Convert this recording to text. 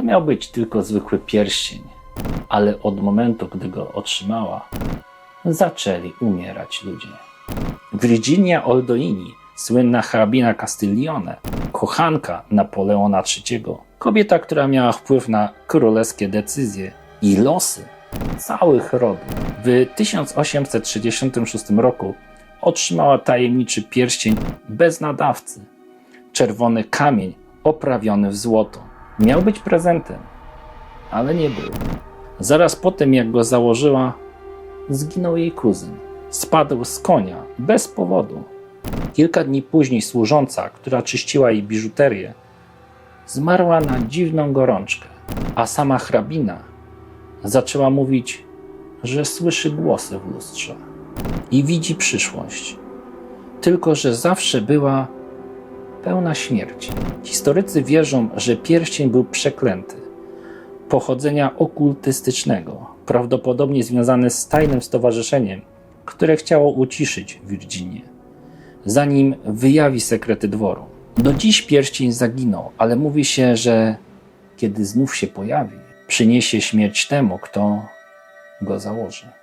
To miał być tylko zwykły pierścień, ale od momentu, gdy go otrzymała, zaczęli umierać ludzie. Virginia Oldoini, słynna hrabina Castiglione, kochanka Napoleona III, kobieta, która miała wpływ na królewskie decyzje i losy całych rodów. W 1866 roku otrzymała tajemniczy pierścień bez nadawcy, czerwony kamień oprawiony w złoto. Miał być prezentem, ale nie był. Zaraz po tym, jak go założyła, zginął jej kuzyn. Spadł z konia bez powodu. Kilka dni później służąca, która czyściła jej biżuterię, zmarła na dziwną gorączkę, a sama hrabina zaczęła mówić, że słyszy głosy w lustrze i widzi przyszłość. Tylko, że zawsze była pełna śmierci. Historycy wierzą, że pierścień był przeklęty, pochodzenia okultystycznego, prawdopodobnie związany z tajnym stowarzyszeniem, które chciało uciszyć Virginię, zanim wyjawi sekrety dworu. Do dziś pierścień zaginął, ale mówi się, że kiedy znów się pojawi, przyniesie śmierć temu, kto go założy.